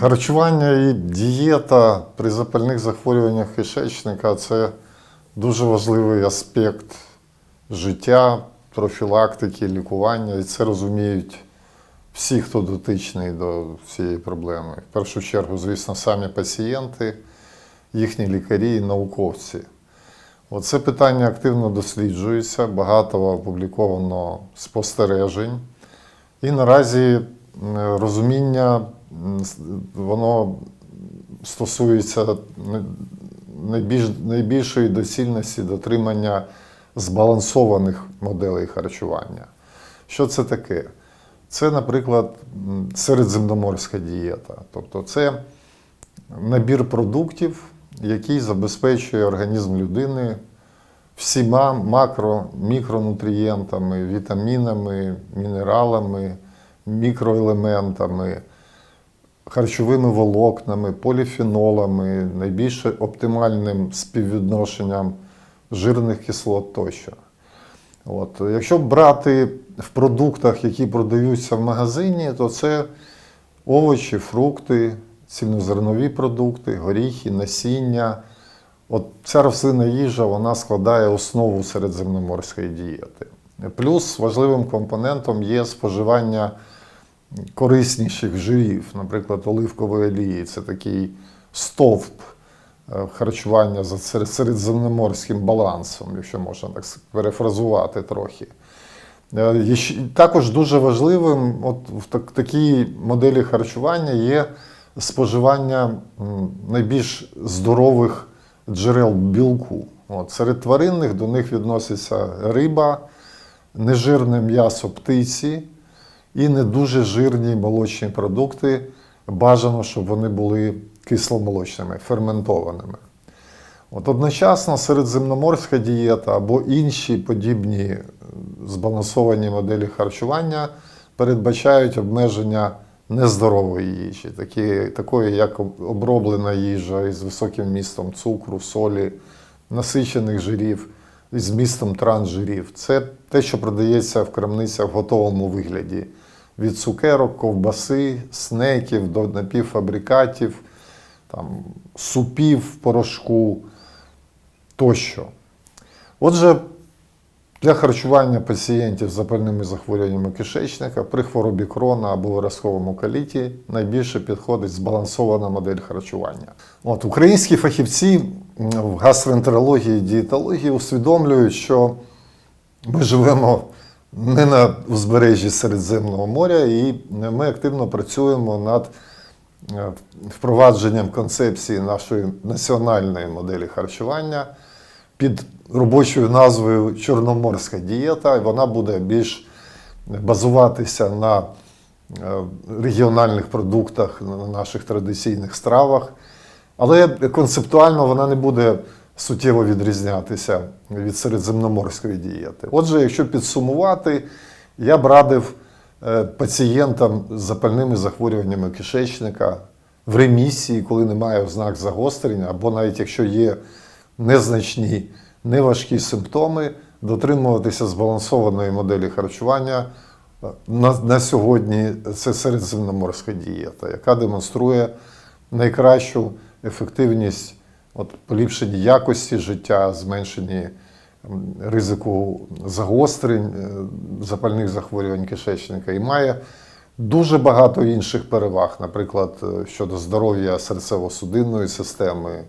Харчування і дієта при запальних захворюваннях кишечника це дуже важливий аспект життя, профілактики, лікування. І це розуміють всі, хто дотичний до цієї проблеми. В першу чергу, звісно, самі пацієнти, їхні лікарі і науковці. Оце питання активно досліджується, багато опубліковано спостережень. І наразі розуміння воно стосується найбільш, найбільшої доцільності дотримання збалансованих моделей харчування. Що це таке? Це, наприклад, середземноморська дієта. Тобто це набір продуктів, який забезпечує організм людини всіма макро, мікронутрієнтами, вітамінами, мінералами, мікроелементами, харчовими волокнами, поліфенолами, найбільш оптимальним співвідношенням жирних кислот тощо. От. Якщо брати в продуктах, які продаються в магазині, то це овочі, фрукти, цільнозернові продукти, горіхи, насіння. От ця рослинна їжа вона складає основу середземноморської дієти. Плюс важливим компонентом є споживання корисніших жирів, наприклад, оливкової олії. Це такий стовп е, харчування за середземноморським балансом, якщо можна так перефразувати трохи. Е, Також дуже важливим от в так- такій моделі харчування є споживання найбільш здорових джерел білку. От, серед тваринних до них відноситься риба, нежирне м'ясо птиці і не дуже жирні молочні продукти. Бажано, щоб вони були кисломолочними, ферментованими. От одночасно середземноморська дієта або інші подібні е, збалансовані моделі харчування передбачають обмеження нездорової їжі, такі, такої як оброблена їжа із високим містом цукру, солі, насичених жирів із містом трансжирів. Це те, що продається в крамницях в готовому вигляді. Від цукерок, ковбаси, снеків до напівфабрикатів, там, супів в порошку тощо. Отже, для харчування пацієнтів з запальними захворюваннями кишечника при хворобі крона або виразковому коліті найбільше підходить збалансована модель харчування. От, українські фахівці в гастроентерології і дієтології усвідомлюють, що ми живемо не на узбережжі Середземного моря, і ми активно працюємо над е, впровадженням концепції нашої національної моделі харчування під робочою назвою Чорноморська дієта. І Вона буде більш базуватися на е, регіональних продуктах, на наших традиційних стравах. Але концептуально вона не буде суттєво відрізнятися від середземноморської дієти. Отже, якщо підсумувати, я б радив е, пацієнтам з запальними захворюваннями кишечника в ремісії, коли немає ознак загострення, або навіть якщо є незначні, неважкі симптоми, дотримуватися збалансованої моделі харчування. На, на сьогодні це середземноморська дієта, яка демонструє найкращу ефективність от, поліпшення якості життя, зменшення ризику загострень, е, запальних захворювань кишечника і має дуже багато інших переваг, наприклад, е, щодо здоров'я серцево-судинної системи,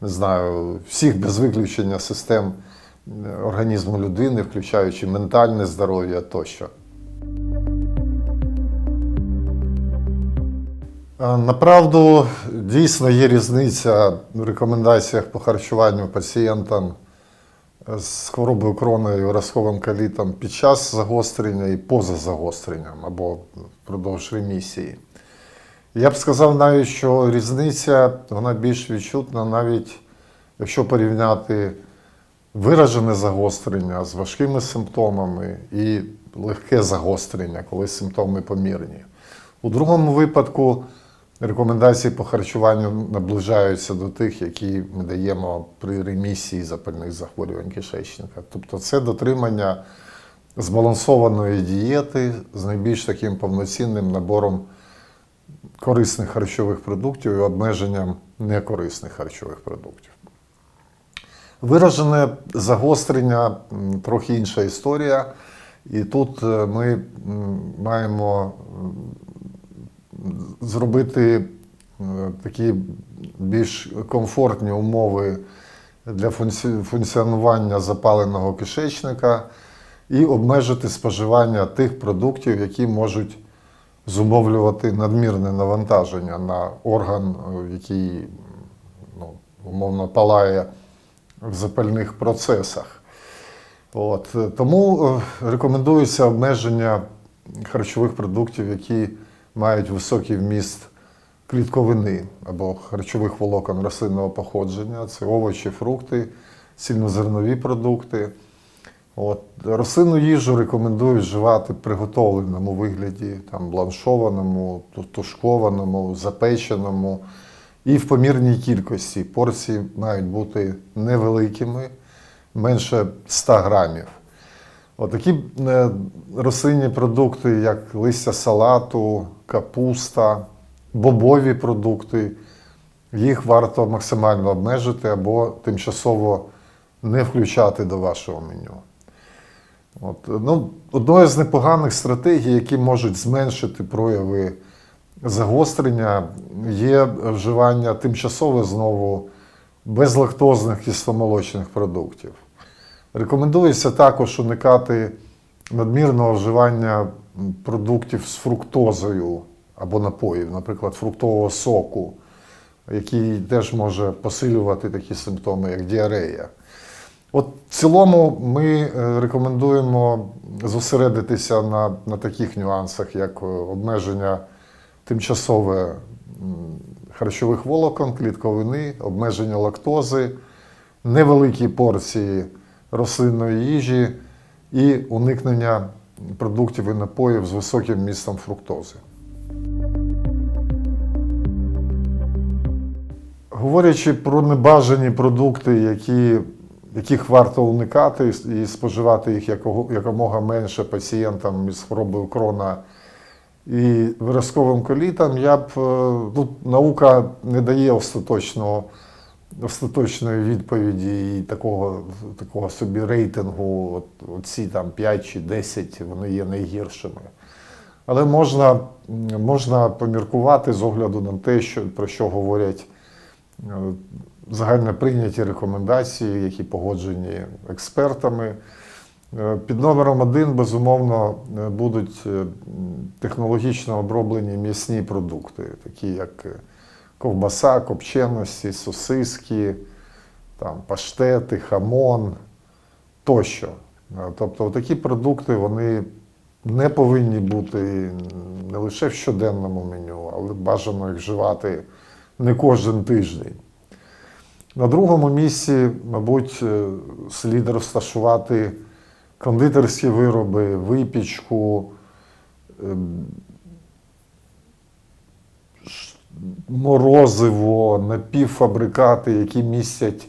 не знаю, всіх без виключення систем е, організму людини, включаючи ментальне здоров'я тощо. Е, Направду, дійсно є різниця в рекомендаціях по харчуванню пацієнтам з хворобою крона і виразковим калітом під час загострення і поза загостренням або впродовж ремісії. Я б сказав навіть, що різниця вона більш відчутна, навіть якщо порівняти виражене загострення з важкими симптомами і легке загострення, коли симптоми помірні. У другому випадку рекомендації по харчуванню наближаються до тих, які ми даємо при ремісії запальних захворювань кишечника. Тобто це дотримання збалансованої дієти з найбільш таким повноцінним набором корисних харчових продуктів і обмеженням некорисних харчових продуктів. Виражене загострення трохи інша історія. І тут е, ми маємо зробити е, такі більш комфортні умови для функціонування запаленого кишечника і обмежити споживання тих продуктів, які можуть зумовлювати надмірне навантаження на орган, е, який ну, умовно палає в запальних процесах. От. Тому е, рекомендується обмеження харчових продуктів, які мають високий вміст клітковини або харчових волокон рослинного походження. Це овочі, фрукти, цільнозернові продукти. От. Рослинну їжу рекомендують вживати приготовленому вигляді, там, бланшованому, ту- тушкованому, запеченому і в помірній кількості. Порції мають бути невеликими, менше 100 грамів. Отакі е, рослинні продукти, як листя салату, капуста, бобові продукти, їх варто максимально обмежити або тимчасово не включати до вашого меню. От, ну, одною з непоганих стратегій, які можуть зменшити прояви загострення, є вживання тимчасове знову безлактозних кисломолочних продуктів. Рекомендується також уникати надмірного вживання продуктів з фруктозою або напоїв, наприклад, фруктового соку, який теж може посилювати такі симптоми, як діарея. От в цілому ми е, рекомендуємо зосередитися на, на таких нюансах, як е, обмеження тимчасове харчових волокон, клітковини, обмеження лактози, невеликі порції рослинної їжі і уникнення продуктів і напоїв з високим містом фруктози. Говорячи про небажані продукти, які, яких варто уникати і споживати їх якомога менше пацієнтам із хворобою крона і виразковим колітом, я б е, тут наука не дає остаточного, остаточної відповіді і такого, такого собі рейтингу. От, ці там 5 чи 10 вони є найгіршими. Але можна, можна поміркувати з огляду на те, що, про що говорять е, загально прийняті рекомендації, які погоджені експертами. Е, Під номером один, безумовно, е, будуть е, технологічно оброблені м'ясні продукти, такі як ковбаса, копченості, сосиски, там, паштети, хамон тощо. Тобто такі продукти вони не повинні бути не лише в щоденному меню, але бажано їх вживати не кожен тиждень. На другому місці, мабуть, е, слід розташувати кондитерські вироби, випічку, ем, морозиво, напівфабрикати, які містять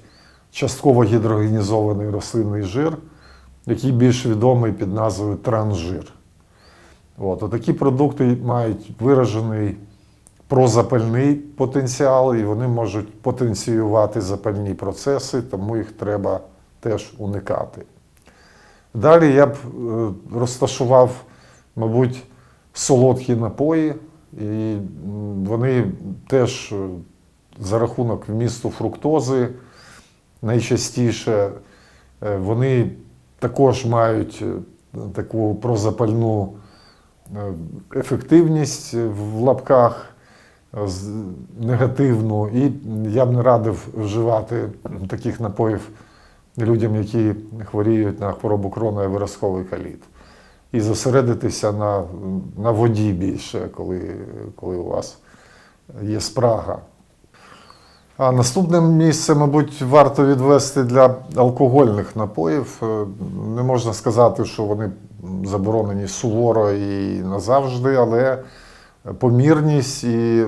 частково гідрогенізований рослинний жир, який більш відомий під назвою трансжир. От, такі продукти мають виражений прозапальний потенціал, і вони можуть потенціювати запальні процеси, тому їх треба теж уникати. Далі я б е, розташував, мабуть, солодкі напої, і вони теж е, за рахунок вмісту фруктози найчастіше е, вони також мають таку прозапальну ефективність в лапках негативну, і я б не радив вживати таких напоїв людям, які хворіють на хворобу крона і виразковий каліт. І зосередитися на, на воді більше, коли, коли у вас є спрага. А наступне місце, мабуть, варто відвести для алкогольних напоїв. Е, Не можна сказати, що вони заборонені суворо і назавжди, але помірність і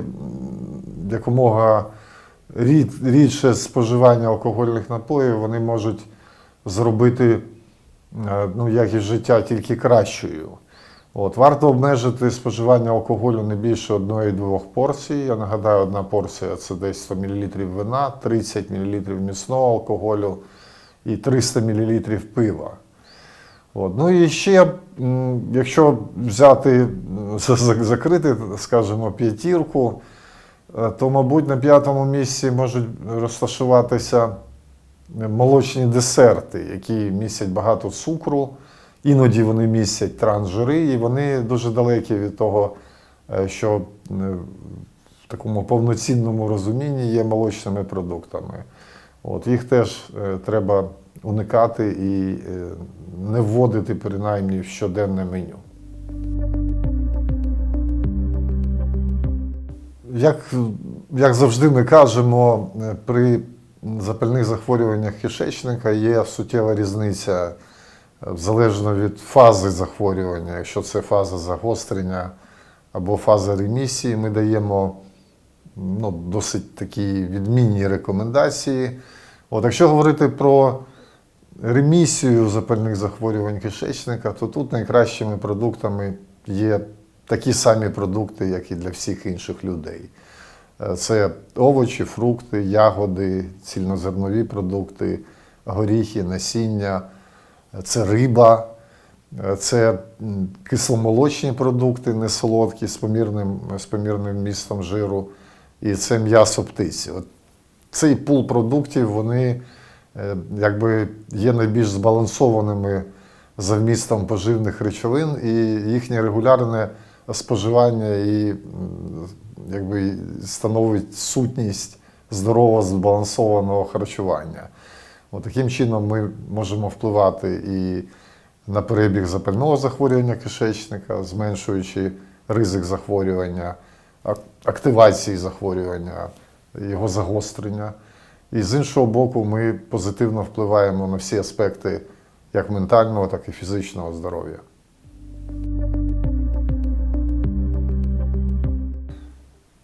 якомога рід, рідше споживання алкогольних напоїв вони можуть зробити е, ну, якість життя тільки кращою. От, варто обмежити споживання алкоголю не більше одної-двох порцій. Я нагадаю, одна порція це десь 100 мл вина, 30 мл міцного алкоголю і 300 мл пива. От. Ну і ще, якщо взяти, за- закрити, скажімо, п'ятірку, е, то, мабуть, на п'ятому місці можуть розташуватися молочні десерти, які містять багато цукру. Іноді вони містять трансжири, і вони дуже далекі від того, е, що е, в такому повноцінному розумінні є молочними продуктами. От, їх теж е, треба уникати і е, не вводити принаймні в щоденне меню. Як, як завжди ми кажемо, е, при запальних захворюваннях кишечника є суттєва різниця е, залежно від фази захворювання. Якщо це фаза загострення або фаза ремісії, ми даємо ну, досить такі відмінні рекомендації. От, якщо говорити про ремісію запальних захворювань кишечника, то тут найкращими продуктами є такі самі продукти, як і для всіх інших людей. Е, Це овочі, фрукти, ягоди, цільнозернові продукти, горіхи, насіння, е, це риба, е, це кисломолочні продукти, несолодкі, з помірним, з помірним містом жиру, і це м'ясо птиці. От цей пул продуктів вони якби є найбільш збалансованими за вмістом поживних речовин, і їхнє регулярне споживання і якби становить сутність здорового збалансованого харчування. От таким чином ми можемо впливати і на перебіг запального захворювання кишечника, зменшуючи ризик захворювання, активації захворювання, його загострення. І з іншого боку, ми позитивно впливаємо на всі аспекти як ментального, так і фізичного здоров'я.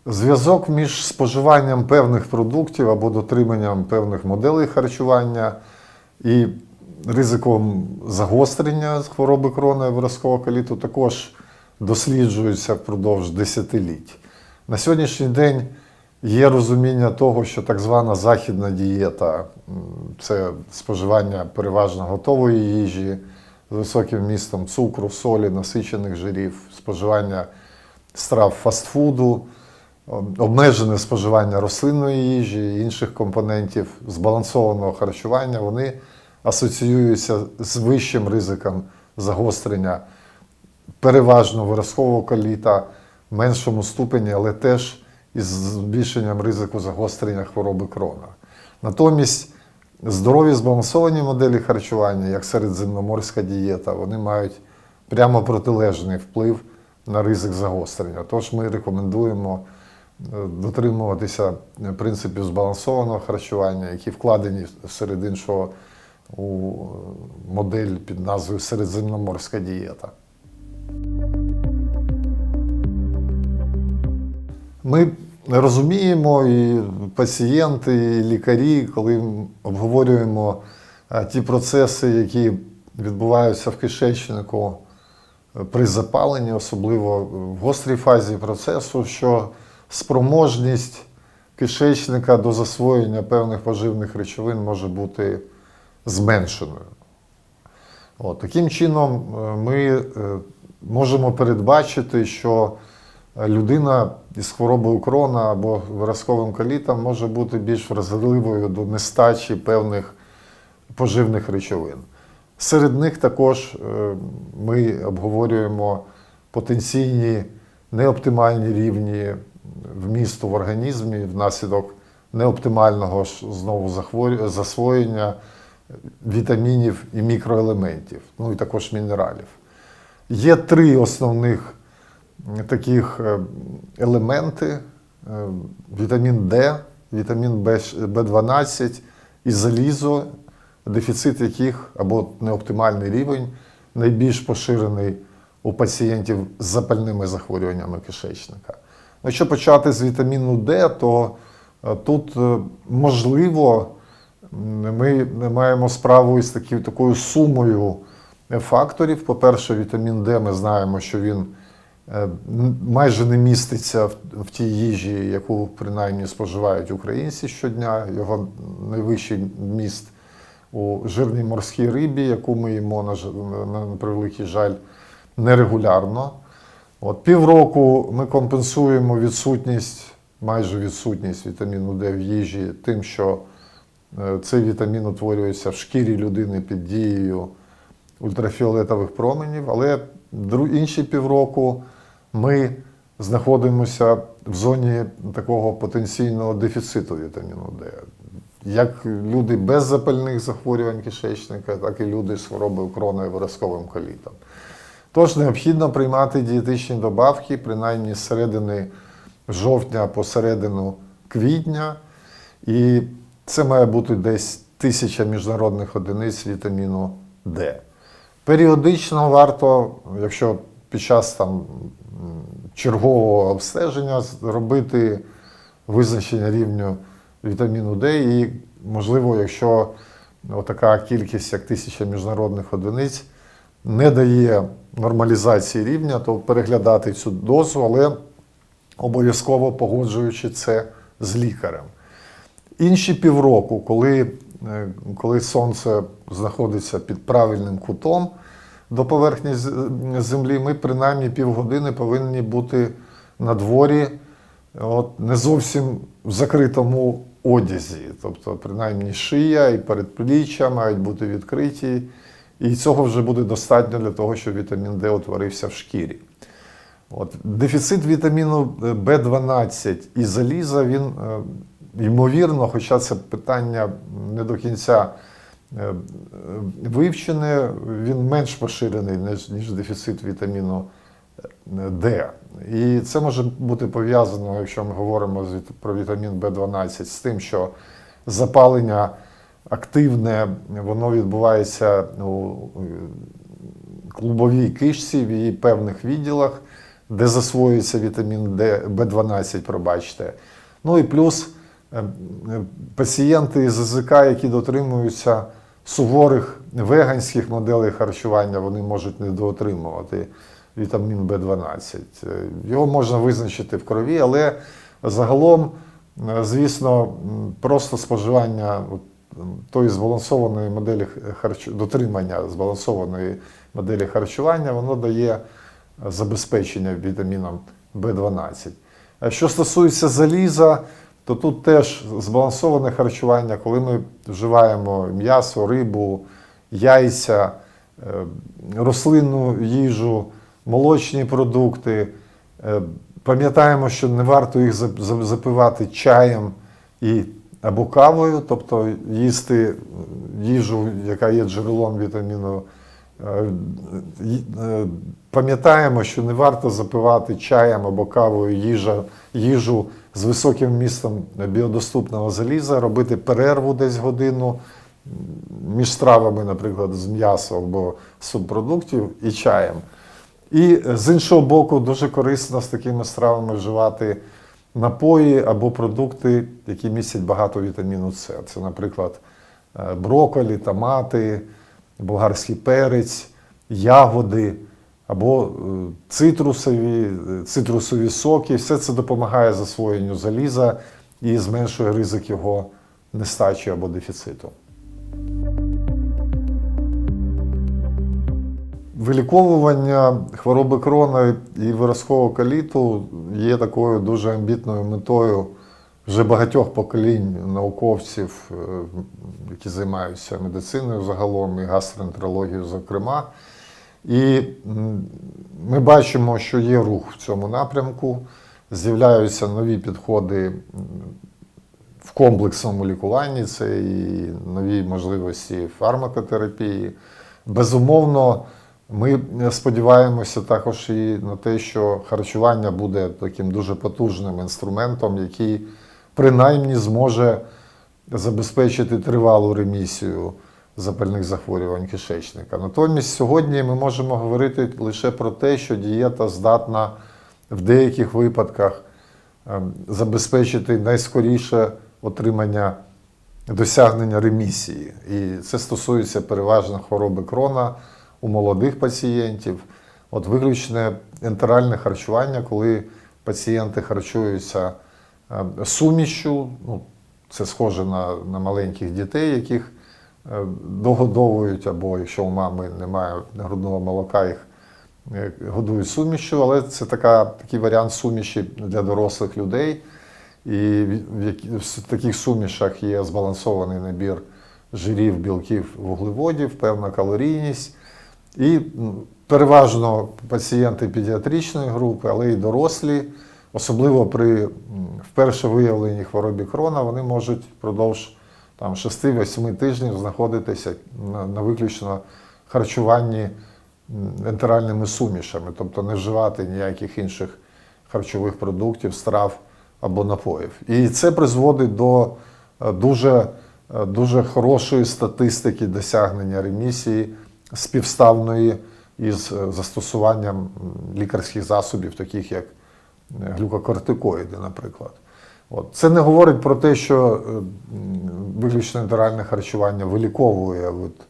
Зв'язок між споживанням певних продуктів або дотриманням певних моделей харчування і ризиком загострення хвороби крона виразкового коліту також досліджується впродовж десятиліть. На сьогоднішній день є розуміння того, що так звана західна дієта це споживання переважно готової їжі з високим вмістом цукру, солі, насичених жирів, споживання страв фастфуду, обмежене споживання рослинної їжі інших компонентів збалансованого харчування, вони асоціюються з вищим ризиком загострення переважно виразкового коліта, меншому ступені, але теж із збільшенням ризику загострення хвороби крона. Натомість здорові збалансовані моделі харчування, як середземноморська дієта, вони мають прямо протилежний вплив на ризик загострення. Тож ми рекомендуємо е, дотримуватися принципів збалансованого харчування, які вкладені серед іншого у е, модель під назвою середземноморська дієта. Ми розуміємо, і пацієнти, і лікарі, коли обговорюємо е, ті процеси, які відбуваються в кишечнику е, при запаленні, особливо в гострій фазі процесу, що спроможність кишечника до засвоєння певних поживних речовин може бути зменшеною. От, таким чином, е, ми можемо передбачити, що людина із хворобою крона або виразковим колітом може бути більш вразливою до нестачі певних поживних речовин. Серед них також е, ми обговорюємо потенційні неоптимальні рівні вмісту в організмі внаслідок неоптимального знову засвоєння вітамінів і мікроелементів, ну і також мінералів. Є три основних таких е, елементи: е, вітамін Д, вітамін В12 і залізо, дефіцит яких або неоптимальний рівень найбільш поширений у пацієнтів з запальними захворюваннями кишечника. Ну, Якщо почати з вітаміну Д, то е, тут можливо ми маємо справу із такі, такою сумою факторів. По-перше, вітамін Д ми знаємо, що він майже не міститься в, тій їжі, яку принаймні споживають українці щодня. Його найвищий міст у жирній морській рибі, яку ми їмо на превеликий жаль нерегулярно. От півроку ми компенсуємо відсутність, майже відсутність вітаміну Д в їжі тим, що е, цей вітамін утворюється в шкірі людини під дією ультрафіолетових променів. Але інші півроку ми знаходимося в зоні такого потенційного дефіциту вітаміну Д. Як люди без запальних захворювань кишечника, так і люди з хворобою крона виразковим колітом. Тож необхідно приймати дієтичні добавки, принаймні з середини жовтня по середину квітня. І це має бути десь тисяча міжнародних одиниць вітаміну Д. Періодично варто, якщо під час там, чергового обстеження, робити визначення рівню вітаміну Д, і, можливо, якщо така кількість, як тисяча міжнародних одиниць, не дає нормалізації рівня, то переглядати цю дозу, але обов'язково погоджуючи це з лікарем. Інші півроку, коли, е, коли сонце знаходиться під правильним кутом до поверхні землі, ми принаймні півгодини повинні бути на дворі, от, не зовсім в закритому одязі. Тобто, принаймні, шия і передпліччя мають бути відкриті. І цього вже буде достатньо для того, щоб вітамін Д утворився в шкірі. От. Дефіцит вітаміну В12 і заліза, він, е, ймовірно, хоча це питання не до кінця е, е, вивчене, він менш поширений, ніж, ніж дефіцит вітаміну е, Д. І це може бути пов'язано, якщо ми говоримо про вітамін В12, з тим, що запалення активне, воно відбувається у клубовій кишці в її певних відділах, де засвоюється вітамін Д, В12, пробачте. Ну і плюс е, е, пацієнти з ЗЗК, які дотримуються суворих веганських моделей харчування, вони можуть не доотримувати вітамін В12. Е, Його можна визначити в крові, але загалом, е, звісно, просто споживання тої збалансованої моделі харчу... дотримання збалансованої моделі харчування, воно дає е, забезпечення вітаміном В12. Що стосується заліза, то тут теж збалансоване харчування, коли ми вживаємо м'ясо, рибу, яйця, е, рослинну їжу, молочні продукти. Е, Пам'ятаємо, що не варто їх зап- зап- запивати чаєм і або кавою, тобто їсти їжу, яка є джерелом вітаміну. Е, е, Пам'ятаємо, що не варто запивати чаєм або кавою їжа, їжу з високим вмістом біодоступного заліза, робити перерву десь годину між стравами, наприклад, з м'яса або субпродуктів і чаєм. І е, з іншого боку, дуже корисно з такими стравами вживати напої або продукти, які містять багато вітаміну С. Це, наприклад, е, брокколі, томати, болгарський перець, ягоди або е, цитрусові, е, цитрусові соки. Все це допомагає засвоєнню заліза і зменшує ризик його нестачі або дефіциту. Виліковування хвороби крона і виразкового каліту є такою дуже амбітною метою вже багатьох поколінь науковців, е, які займаються медициною загалом і гастроентерологією, зокрема. І ми бачимо, що є рух в цьому напрямку, з'являються нові підходи в комплексному лікуванні, це і нові можливості фармакотерапії. Безумовно, ми сподіваємося також і на те, що харчування буде таким дуже потужним інструментом, який принаймні зможе забезпечити тривалу ремісію запальних захворювань кишечника. Натомість сьогодні ми можемо говорити лише про те, що дієта здатна в деяких випадках ем, забезпечити найскоріше отримання досягнення ремісії. І це стосується переважно хвороби крона у молодих пацієнтів. От виключне ентеральне харчування, коли пацієнти харчуються е, сумішю, ну, це схоже на, на маленьких дітей, яких догодовують, або якщо у мами немає грудного молока, їх е, годують сумішю, але це така, такий варіант суміші для дорослих людей. І в таких сумішах є збалансований набір жирів, білків, вуглеводів, певна калорійність. І переважно пацієнти педіатричної групи, але й дорослі, особливо при вперше виявленій хворобі крона, вони можуть впродовж там, 6-8 тижнів знаходитися на, виключно харчуванні ентеральними сумішами, тобто не вживати ніяких інших харчових продуктів, страв або напоїв. І це призводить до е, дуже, е, дуже хорошої статистики досягнення ремісії співставної із е, застосуванням лікарських засобів, таких як глюкокортикоїди, наприклад. От. Це не говорить про те, що е, виключно інтеральне харчування виліковує від,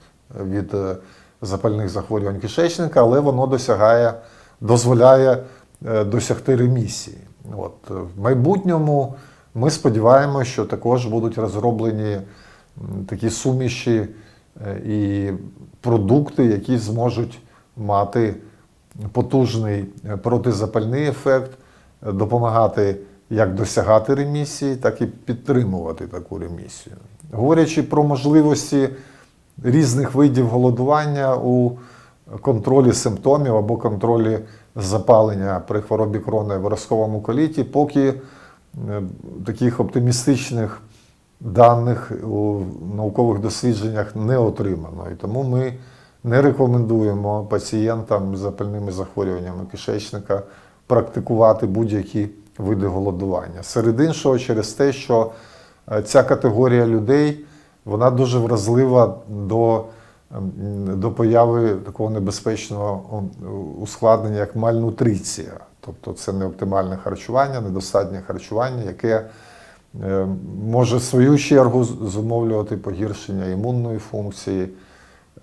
від е, запальних захворювань кишечника, але воно досягає, дозволяє е, досягти ремісії. От. В майбутньому ми сподіваємося, що також будуть розроблені такі суміші і продукти, які зможуть мати потужний протизапальний ефект, допомагати як досягати ремісії, так і підтримувати таку ремісію. Говорячи про можливості різних видів голодування у контролі симптомів або контролі запалення при хворобі крона і виразковому коліті, поки е, таких оптимістичних даних у наукових дослідженнях не отримано. І тому ми не рекомендуємо пацієнтам з запальними захворюваннями кишечника практикувати будь-які види голодування. Серед іншого, через те, що е, ця категорія людей вона дуже вразлива до, ем, до появи такого небезпечного ускладнення, як мальнутриція. Тобто це неоптимальне харчування, недостатнє харчування, яке е, може в свою чергу зумовлювати погіршення імунної функції,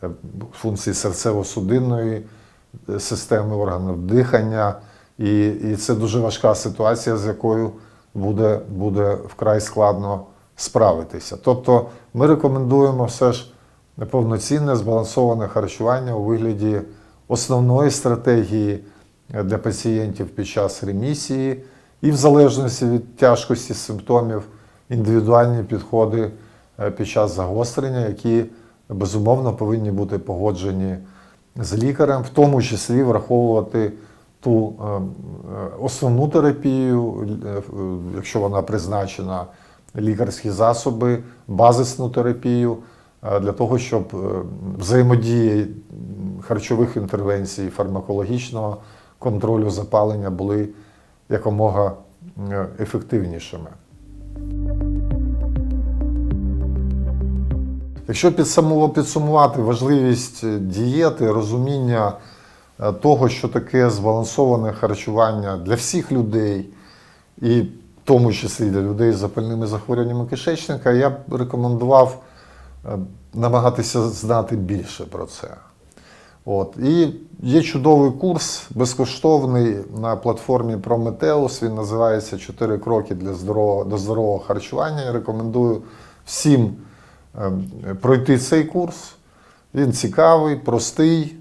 е, функції серцево-судинної системи органів дихання. І, і це дуже важка ситуація, з якою буде, буде вкрай складно справитися. Тобто ми рекомендуємо все ж повноцінне збалансоване харчування у вигляді основної стратегії е, для пацієнтів під час ремісії, і в залежності від тяжкості симптомів індивідуальні підходи е, під час загострення, які безумовно повинні бути погоджені з лікарем, в тому числі враховувати ту е, е, основну терапію, е, якщо вона призначена, лікарські засоби, базисну терапію, для того, щоб взаємодії харчових інтервенцій, фармакологічного контролю запалення були якомога ефективнішими. Якщо підсумувати важливість дієти, розуміння того, що таке збалансоване харчування для всіх людей, і в тому числі для людей з запальними захворюваннями кишечника, я б рекомендував е, намагатися знати більше про це. От. І є чудовий курс, безкоштовний на платформі Prometheus. Він називається «Чотири кроки для здорового, до здорового харчування. Я рекомендую всім ем, пройти цей курс. Він цікавий, простий.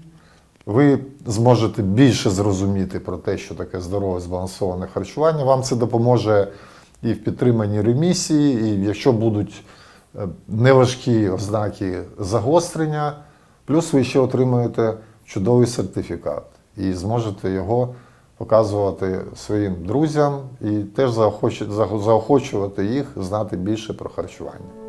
Ви зможете більше зрозуміти про те, що таке здорове збалансоване харчування. Вам це допоможе і в підтриманні ремісії, і якщо будуть е, неважкі ознаки загострення, плюс ви ще отримаєте чудовий сертифікат і зможете його показувати своїм друзям і теж заохочу- заохочувати їх знати більше про харчування.